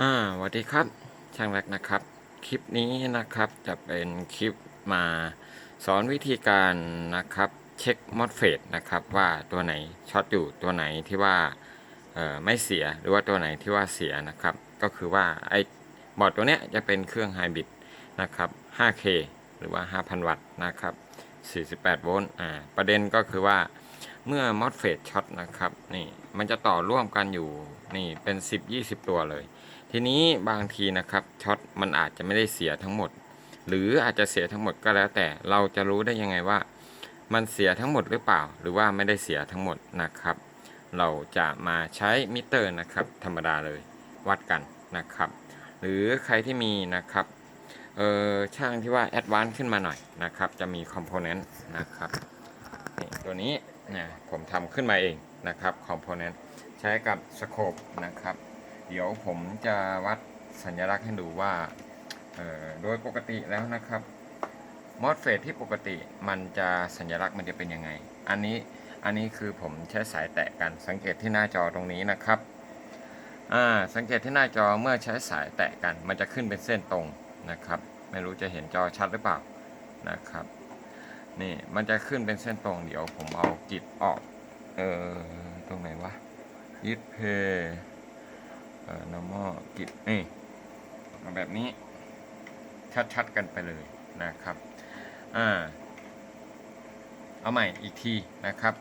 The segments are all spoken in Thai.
อ่าสวัสดีครับช่างแรกนะครับ คลิปนี้นะครับจะเป็นคลิปมาสอนวิธีการนะครับเช็คมอสเฟตนะครับว่าตัวไหนช็อตอยู่ตัวไหนที่ว่าไม่เสียหรือว่าตัวไหนที่ว่าเสียนะครับ ก็คือว่าไอ้บอร์ดตัวเนี้ยจะเป็นเครื่องไฮบริดนะครับ 5K หรือว่า 5,000 วัตต์นะครับ 48 โวลต์อ่าประเด็นก็คือว่าเมื่อมอสเฟตช็อตนะครับนี่มันจะต่อร่วมกันอยู่นี่เป็น 10-20 ตัวเลย ทีนี้บางทีนะครับช็อตมันอาจจะไม่ได้เสียทั้งหมด หรืออาจจะเสียทั้งหมดก็แล้วแต่เราจะรู้ได้ยังไงว่า มันเสียทั้งหมดหรือเปล่า หรือว่าไม่ได้เสียทั้งหมดนะครับ เราจะมาใช้มิเตอร์นะครับธรรมดาเลยวัดกันนะครับ หรือใครที่มีนะครับเออช่างที่ว่าแอดวานซ์ขึ้นมาหน่อยนะครับ จะมีคอมโพเนนต์นะครับนี่ตัวนี้นะผมทำขึ้นมาเองนะครับคอมโพเนนต์ใช้กับสโคปนะครับ เดี๋ยวผมจะวัดสัญลักษณ์ให้ดูว่าโดยปกติแล้วนะครับมอสเฟตที่ปกติมันจะสัญลักษณ์มันจะเป็นยังไง อันนี้อันนี้คือผมใช้สายแตะกันสังเกตที่หน้าจอตรงนี้นะครับอ่าสังเกตที่หน้าจอเมื่อใช้สายแตะกัน มันจะขึ้นเป็นเส้นตรงนะครับ ไม่รู้จะเห็นจอชัดหรือเปล่านะครับนี่มันจะขึ้นเป็นเส้นตรงเดี๋ยวผมเอากิดออกเออตรงไหนวะยึดเพย์ เอ่อ normal กิจนี่มาแบบนี้ ชัดๆกันไปเลยนะครับ อ่า เอาใหม่อีกทีนะครับ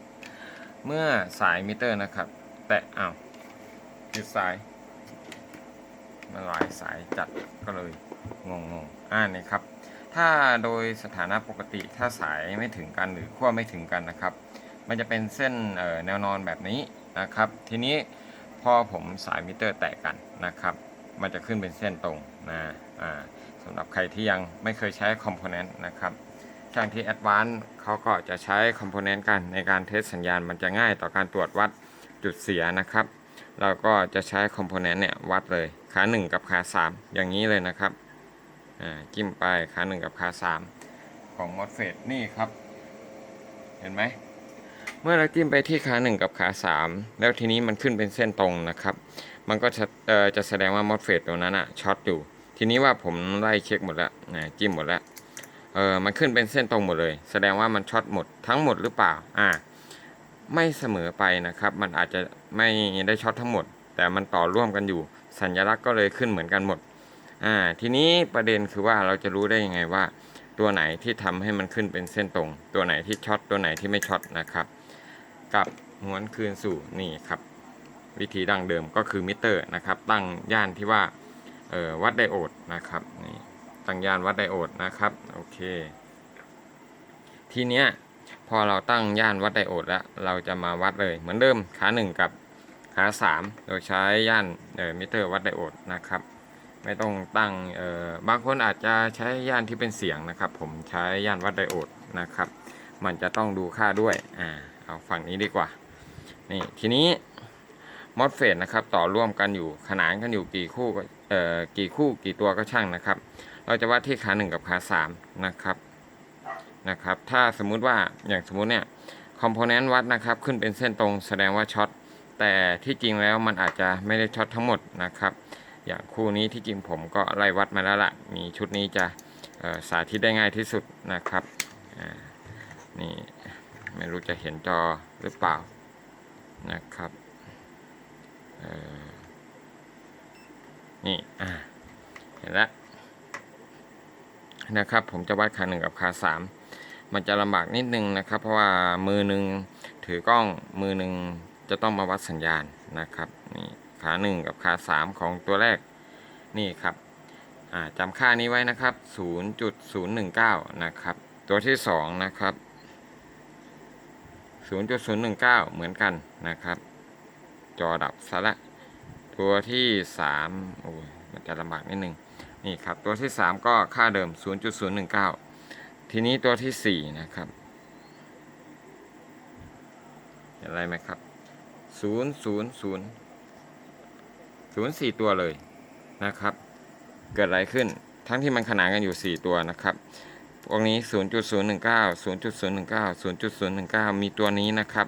เมื่อสายมิเตอร์นะครับ แตะอ้าวจุดสายมันหลายสายจัดก็เลยงงงๆอ่านี่ครับ ถ้าโดยสถานะปกติถ้าสายไม่ถึงกันหรือขั้วไม่ถึงกันนะครับ มันจะเป็นเส้นแนวนอนแบบนี้นะครับ ทีนี้ พ่อผมสายมิเตอร์แตะกันนะครับ มันจะขึ้นเป็นเส้นตรงนะอ่าสำหรับใครที่ยังไม่เคยใช้คอมโพเนนต์นะครับช่างที่แอดวานซ์เขาก็จะใช้คอมโพเนนต์กันในการเทสสัญญาณมันจะง่ายต่อการตรวจวัดจุดเสียนะครับ เราก็จะใช้คอมโพเนนต์เนี่ยวัดเลยขา 1 กับขา 3 อย่างนี้เลยนะครับอ่าจิ้มไปขา 1 กับขา 3 ของมอสเฟตนี่ครับ เห็นไหม เมื่อเราจิ้มไปที่ขาหนึ่งกับขาสามแล้วทีนี้มันขึ้นเป็นเส้นตรงนะครับ มันก็จะเอ่อจะแสดงว่ามอสเฟตตัวนั้นอะช็อตอยู่ ทีนี้ว่าผมไล่เช็คหมดแล้วนะจิ้มหมดแล้วเออมันขึ้นเป็นเส้นตรงหมดเลย แสดงว่ามันช็อตหมดทั้งหมดหรือเปล่าอ่าไม่เสมอไปนะครับ มันอาจจะไม่ได้ช็อตทั้งหมด แต่มันต่อร่วมกันอยู่ สัญลักษณ์ก็เลยขึ้นเหมือนกันหมดอ่าทีนี้ประเด็นคือว่าเราจะรู้ได้ยังไงว่า ตัวไหนที่ทำให้มันขึ้นเป็นเส้นตรง ตัวไหนที่ช็อตตัวไหนที่ไม่ช็อตนะครับ กับหวนคืนสู่นี่ครับ วิธีดั้งเดิมก็คือมิเตอร์นะครับ ตั้งย่านที่ว่าเออวัดไดโอดนะครับนี่ตั้งย่านวัดไดโอดนะครับโอเค ทีเนี้ยพอเราตั้งย่านวัดไดโอดแล้วเราจะมาวัดเลย เหมือนเดิมขาหนึ่งกับขาสามโดยใช้ย่านเอ่อมิเตอร์วัดไดโอดนะครับ ไม่ต้องตั้งเอ่อบางคนอาจจะใช้ย่านที่เป็นเสียงนะครับ ผมใช้ย่านวัดไดโอดนะครับ มันจะต้องดูค่าด้วยอ่า เอาฝั่งนี้ดีกว่า นี่ทีนี้มอสเฟตนะครับต่อร่วมกันอยู่ขนานกันอยู่กี่คู่ก็เอ่อกี่คู่กี่ตัวก็ช่างนะครับ เราจะวัดที่ขาหนึ่งกับขาสามนะครับนะครับ ถ้าสมมุติว่าอย่างสมมุติเนี่ยคอมโพเนนต์วัดนะครับขึ้นเป็นเส้นตรงแสดงว่าช็อตแต่ที่จริงแล้วมันอาจจะไม่ได้ช็อตทั้งหมดนะครับ อย่างคู่นี้ที่จริงผมก็ไล่วัดมาแล้วล่ะมีชุดนี้จะสาธิตได้ง่ายที่สุดนะครับนี่ ไม่รู้จะเห็นจอหรือเปล่านะครับนี่อ่าเห็นแล้วนะครับ ผมจะวัดขาหนึ่งกับขาสามมันจะลำบากนิดนึงนะครับ เพราะว่ามือหนึ่งถือกล้องมือหนึ่งจะต้องมาวัดสัญญาณนะครับนี่ขาหนึ่งกับขาสามของตัวแรกนี่ครับอ่าจำค่านี้ไว้นะครับ 0.019 นะครับ ตัวที่สองนะครับ 0.019 เหมือนกันนะครับ จอดับซะละ ตัวที่3โอ้ยมันจะลำบากนิดนึง นี่ครับ ตัวที่ 3 ก็ค่าเดิม 0.019 ทีนี้ตัวที่ 4 นะครับอะไรไหมครับ 000 04 ตัวเลยนะครับ เกิดอะไรขึ้น ทั้งที่มันขนานกันอยู่ 4 ตัวนะครับ พวกนี้ 0.019 0.019 0.019 มีตัวนี้นะครับ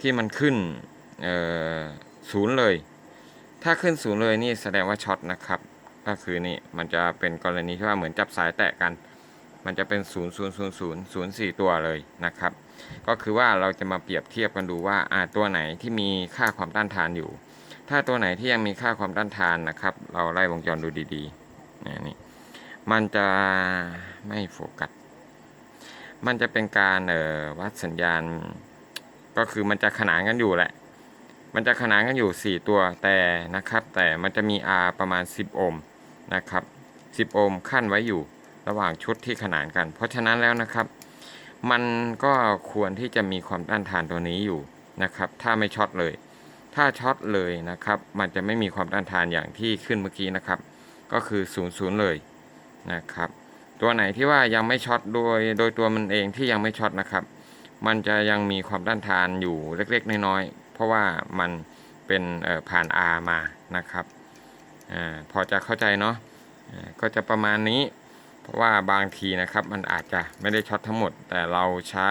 ที่มันขึ้นศูนย์เลย ถ้าขึ้นศูนย์เลยนี่แสดงว่าช็อตนะครับ ก็คือนี่มันจะเป็นกรณีที่ว่าเหมือนจับสายแตะกัน มันจะเป็น0 0 0 0 0 4 ตัวเลยนะครับ ก็คือว่าเราจะมาเปรียบเทียบกันดูว่าอ่าตัวไหนที่มีค่าความต้านทานอยู่ ถ้าตัวไหนที่ยังมีค่าความต้านทานนะครับ เราไล่วงจรดูดีๆนี่ มันจะไม่โฟกัส มันจะเป็นการเอ่อวัดสัญญาณ ก็คือมันจะขนานกันอยู่แหละ มันจะขนานกันอยู่ 4 ตัวแต่นะครับ แต่มันจะมี R ประมาณ 10 โอห์มนะครับ 10 โอห์มขั้นไว้อยู่ระหว่างชุดที่ขนานกัน เพราะฉะนั้นแล้วนะครับ มันก็ควรที่จะมีความต้านทานตัวนี้อยู่นะครับ ถ้าไม่ช็อตเลย ถ้าช็อตเลยนะครับ มันจะไม่มีความต้านทานอย่างที่ขึ้นเมื่อกี้นะครับ ก็คือ0 0เลย นะครับ ตัวไหนที่ว่ายังไม่ช็อตโดยโดยตัวมันเองที่ยังไม่ช็อตนะครับ มันจะยังมีความต้านทานอยู่เล็กๆ น้อยๆ เพราะว่ามันเป็นเอ่อผ่าน R มานะครับอาพอจะเข้าใจเนาะอ่าก็จะประมาณนี้ เพราะว่าบางทีนะครับมันอาจจะไม่ได้ช็อตทั้งหมด แต่เราใช้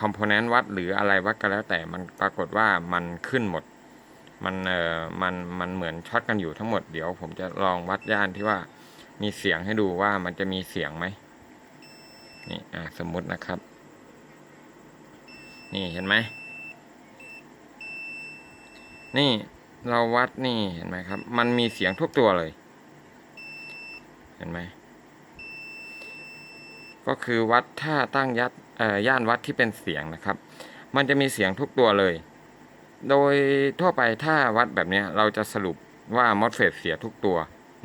คอมโพเนนต์วัดหรืออะไรวัดก็แล้วแต่มันปรากฏว่ามันขึ้นหมด มันเอ่อมันมันเหมือนช็อตกันอยู่ทั้งหมดเดี๋ยว ผมจะลองวัดย่านที่ว่า มีเสียงให้ดูว่ามันจะมีเสียงไหมนี่อ่าสมมุตินะครับ นี่เห็นไหมนี่เราวัดนี่เห็นไหมครับ มันมีเสียงทุกตัวเลย เห็นไหมก็คือวัดถ้าตั้งยัดอ่อย่านวัดที่เป็นเสียงนะครับ มันจะมีเสียงทุกตัวเลย โดยทั่วไปถ้าวัดแบบนี้เราจะสรุปว่ามอสเฟตเสียทุกตัว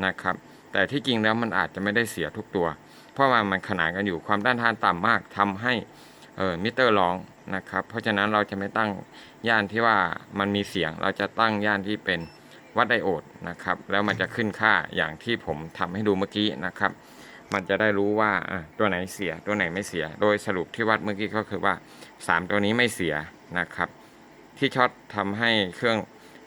นะครับ แต่ที่จริงแล้วมันอาจจะไม่ได้เสียทุกตัว เพราะว่ามันขนานกันอยู่ความต้านทานต่ำมากทำให้เออมิเตอร์ร้องนะครับ เพราะฉะนั้นเราจะไม่ตั้งย่านที่ว่ามันมีเสียง เราจะตั้งย่านที่เป็นวัดไดโอดนะครับ แล้วมันจะขึ้นค่าอย่างที่ผมทำให้ดูเมื่อกี้นะครับ มันจะได้รู้ว่าตัวไหนเสียตัวไหนไม่เสีย โดยสรุปที่วัดเมื่อกี้ก็คือว่า 3 ตัวนี้ไม่เสียนะครับ ที่ช็อตทำให้เครื่อง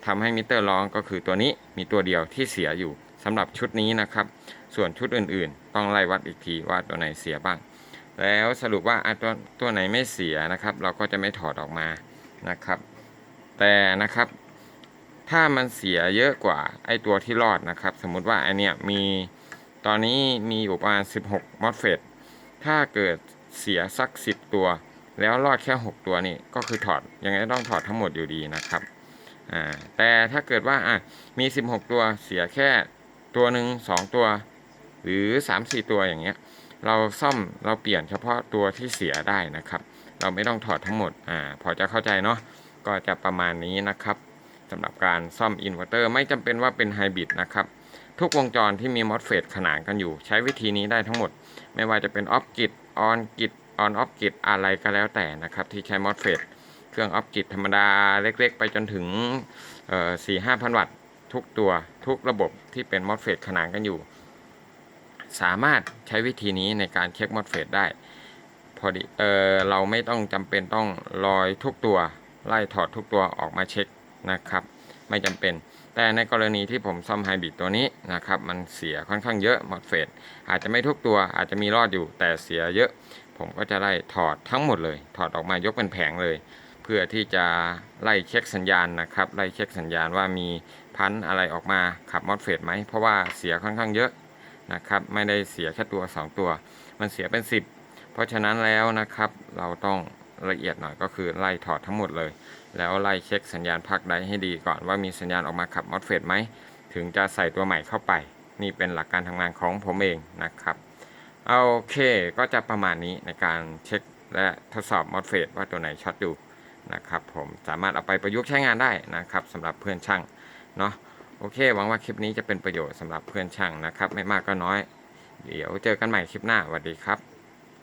ทำให้มิเตอร์ร้องก็คือตัวนี้มีตัวเดียวที่เสียอยู่ สำหรับชุดนี้นะครับ ส่วนชุดอื่นๆ ต้องไล่วัดอีกทีว่าตัวไหนเสียบ้าง แล้วสรุปว่าอะตัวตัวไหนไม่เสียนะครับ เราก็จะไม่ถอดออกมานะครับ แต่นะครับ ถ้ามันเสียเยอะกว่าไอตัวที่รอดนะครับ สมมุติว่าไอเนี้ยมีตอนนี้มีอยู่ประมาณ 16 มอสเฟตถ้าเกิดเสียสัก 10 ตัว แล้วรอดแค่ 6 ตัวนี่ก็คือถอด ยังไงต้องถอดทั้งหมดอยู่ดีนะครับอ่าแต่ถ้าเกิดว่าอะมี 16 ตัวเสียแค่ ตัวหนึ่ง2ตัว หรือ3-4ตัวอย่างเงี้ย เราซ่อมเราเปลี่ยนเฉพาะตัวที่เสียได้นะครับ เราไม่ต้องถอดทั้งหมดอ่าพอจะเข้าใจเนาะก็จะประมาณนี้นะครับสำหรับการซ่อมอินเวอร์เตอร์ไม่จำเป็นว่าเป็นไฮบริดนะครับ ทุกวงจรที่มีมอสเฟตขนานกันอยู่ ใช้วิธีนี้ได้ทั้งหมด ไม่ว่าจะเป็นออฟกิดออนกิดออนออฟกิดอะไรก็แล้วแต่นะครับ ที่ใช้มอสเฟตเครื่องออฟกิดธรรมดาเล็ก ๆ ไปจนถึงสี่ห้าพันวัตต์ ทุกตัวทุกระบบที่เป็นมอสเฟตขนานกันอยู่ สามารถใช้วิธีนี้ในการเช็คมอสเฟตได้ พอดีเออเราไม่ต้องจำเป็นต้องลอยทุกตัว ไล่ถอดทุกตัวออกมาเช็คนะครับ ไม่จำเป็น แต่ในกรณีที่ผมซ่อมไฮบริดตัวนี้นะครับ มันเสียค่อนข้างเยอะมอสเฟตอาจจะไม่ทุกตัวอาจจะมีรอดอยู่แต่เสียเยอะ ผมก็จะไล่ถอดทั้งหมดเลย ถอดออกมายกเป็นแผงเลย เพื่อที่จะไล่เช็คสัญญาณนะครับ ไล่เช็คสัญญาณว่ามี พันอะไรออกมาขับมอสเฟตไหม เพราะว่าเสียค่อนข้างเยอะนะครับไม่ได้เสียแค่ตัว 2 ตัว มันเสียเป็น 10 เพราะฉะนั้นแล้วนะครับเราต้องละเอียดหน่อยก็คือไล่ถอดทั้งหมดเลย แล้วไล่เช็คสัญญาณพักใดให้ดีก่อนว่ามีสัญญาณออกมาขับมอสเฟตไหม ถึงจะใส่ตัวใหม่เข้าไป นี่เป็นหลักการทำงานของผมเองนะครับโอเคก็จะประมาณนี้ในการเช็คและทดสอบมอสเฟตว่าตัวไหนช็อตอยู่นะครับผมสามารถเอาไปประยุกต์ใช้งานได้นะครับสำหรับเพื่อนช่าง เนาะโอเค หวังว่าคลิปนี้จะเป็นประโยชน์สำหรับเพื่อนช่างนะครับ ไม่มากก็น้อย เดี๋ยวเจอกันใหม่คลิปหน้าสวัสดีครับ